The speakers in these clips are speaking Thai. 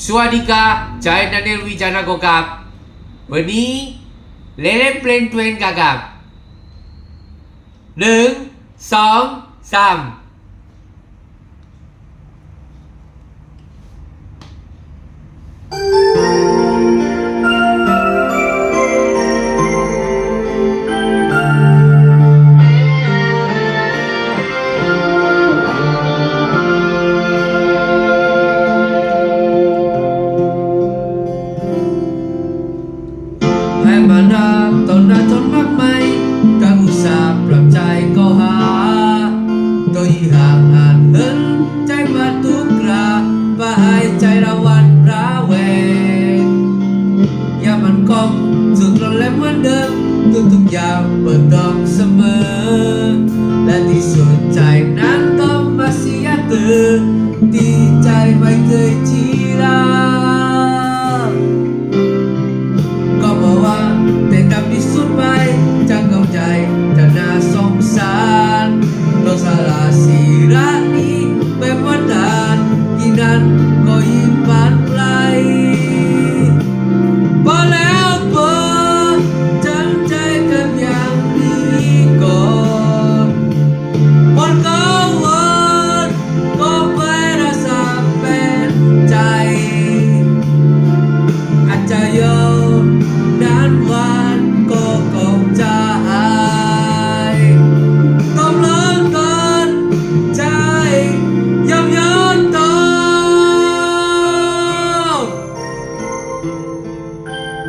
สวัสดีกาจายนันเนลวิจานาโกกับวันนี้เล่นเพลนทเวนกันครับหนึ่งสองสาม เหมือนเดิมทุกทุกอย่างเปิดกองเสมอ และที่สุดใจนั้นต้องมาเสียเธอดีใจไม่เคยจีราก็บอกว่าแต่กำที่สุดไปจังเข้ใจ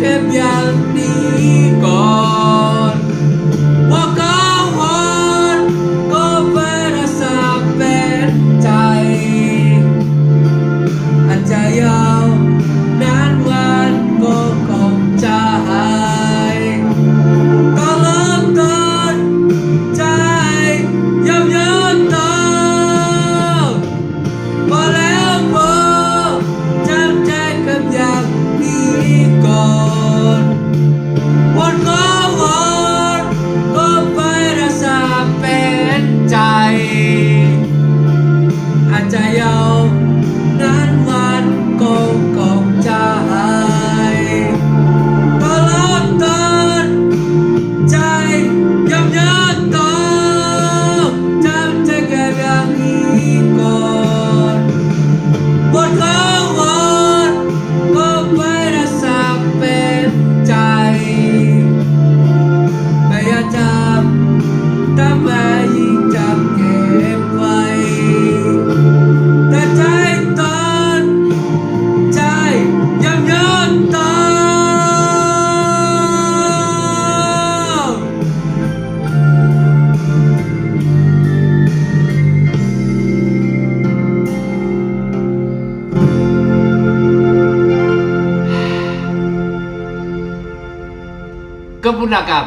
cambiar कबूल नका